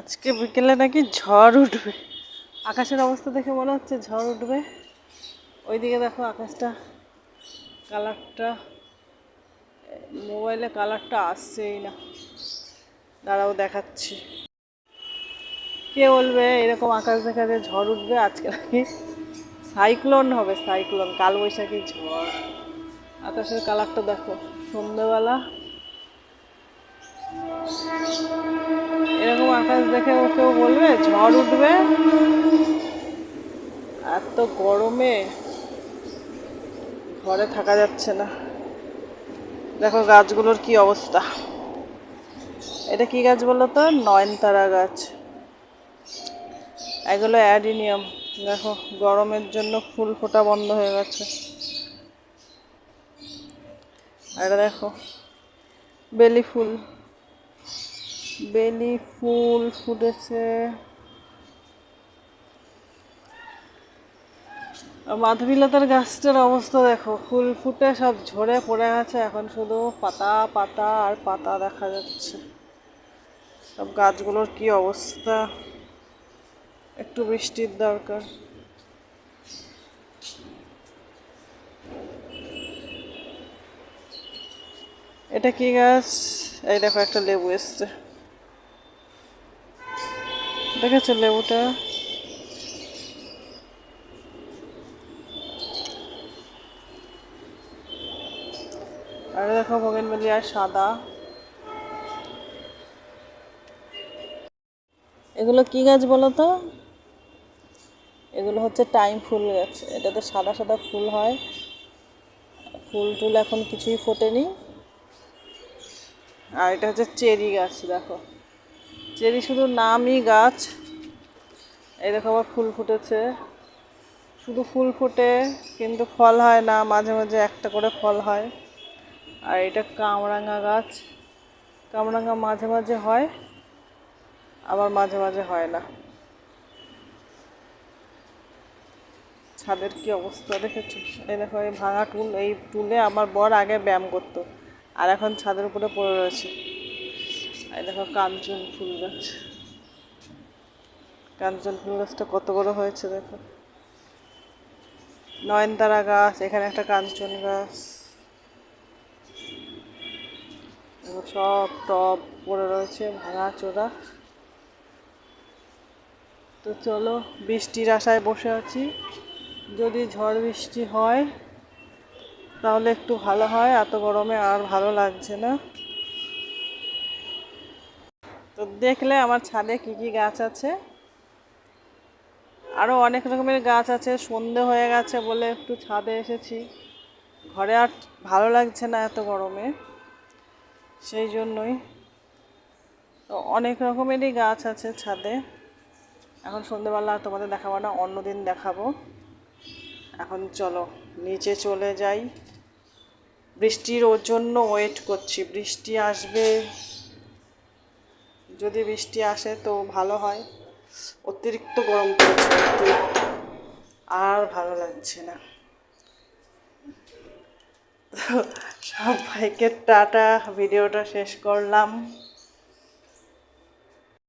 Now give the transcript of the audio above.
আজকে বিকেলে নাকি ঝড় উঠবে। আকাশের অবস্থা দেখে মনে হচ্ছে ঝড় উঠবে। ওইদিকে দেখো আকাশটা, কালারটা, মোবাইলে কালারটা আসছেই না। দাঁড়াও দেখাচ্ছি। কে বলবে এরকম আকাশ দেখা যায় ঝড় উঠবে? আজকে নাকি সাইক্লোন হবে, সাইক্লোন, কালবৈশাখী ঝড়। আকাশের কালারটা দেখো, সন্ধ্যেবেলা। আকাশ দেখে ও কেউ বলবে, ঝড় উঠবে। এত গরমে ঘরে থাকা যাচ্ছে না। দেখো গাছগুলোর কি অবস্থা। এটা কি গাছ বলো তো? নয়নতারা গাছ। এগুলো অ্যাডিনিয়াম। দেখো, গরমের জন্য ফুল ফোটা বন্ধ হয়ে গেছে। এটা দেখো, বেলি ফুল। বেলি ফুল ফুটেছে। মাধবীলতার গাছটার অবস্থা দেখো, ফুল ফুটে, সব ঝরে পড়ে গেছে এখন শুধু পাতা পাতা আর পাতা দেখা যাচ্ছে। সব গাছগুলোর কি অবস্থা? একটু বৃষ্টির দরকার। এটা কি গাছ? এই দেখো একটা লেবু এসছে। দেখেছ লেবুটা। আর দেখো বগেনবেলিয়া সাদা। এগুলো কি গাছ বলো তো? এগুলো হচ্ছে টাইম ফুল গাছ। এটাতে সাদা সাদা ফুল হয়। ফুল টুল এখন কিছুই ফোটেনি। আর এটা হচ্ছে চেরি গাছ, দেখো। চেরি শুধু নামই গাছ। এই দেখো আবার ফুল ফুটেছে। শুধু ফুল ফোটে, কিন্তু ফল হয় না, মাঝে মাঝে একটা করে ফল হয়। আর এটা কামরাঙা গাছ। কামরাঙা মাঝে মাঝে হয়, আবার মাঝে মাঝে হয় না। ছাদের কি অবস্থা দেখেছ? এই দেখো, এই ভাঙা টুল, এই টুলে আমার বর আগে ব্যায়াম করতো, আর এখন ছাদের উপরে পড়ে রয়েছে। এই দেখো কাঞ্চন ফুল গাছ। কাঞ্চন ফুল গাছটা কত বড় হয়েছে দেখো। নয়নতারা গাছ, এখানে একটা কাঞ্চন গাছ। সব টব পড়ে রয়েছে, ভাঙা চোরা। তো চলো বৃষ্টির আশায় বসে আছি। যদি ঝড় বৃষ্টি হয়, তাহলে একটু ভালো হয়, এত গরমে আর ভালো লাগছে না। তো দেখলে আমার ছাদে কি কি গাছ আছে। আরও অনেক রকমের গাছ আছে, সন্ধে হয়ে গেছে বলে একটু ছাদে এসেছি। ঘরে আর ভালো লাগছে না এত গরমে, সেই জন্যই। তো অনেক রকমেরই গাছ আছে ছাদে। এখন সন্ধেবেলা তোমাদের দেখাবো না, অন্যদিন দেখাবো। এখন চলো, নিচে চলে যাই। বৃষ্টির জন্য ওয়েট করছি, বৃষ্টি আসবে। যদি বৃষ্টি আসে তো ভালো হয়। অতিরিক্ত গরম পড়ছে। আর ভালো লাগছে না। সব সবাইকে টাটা, ভিডিওটা শেষ করলাম।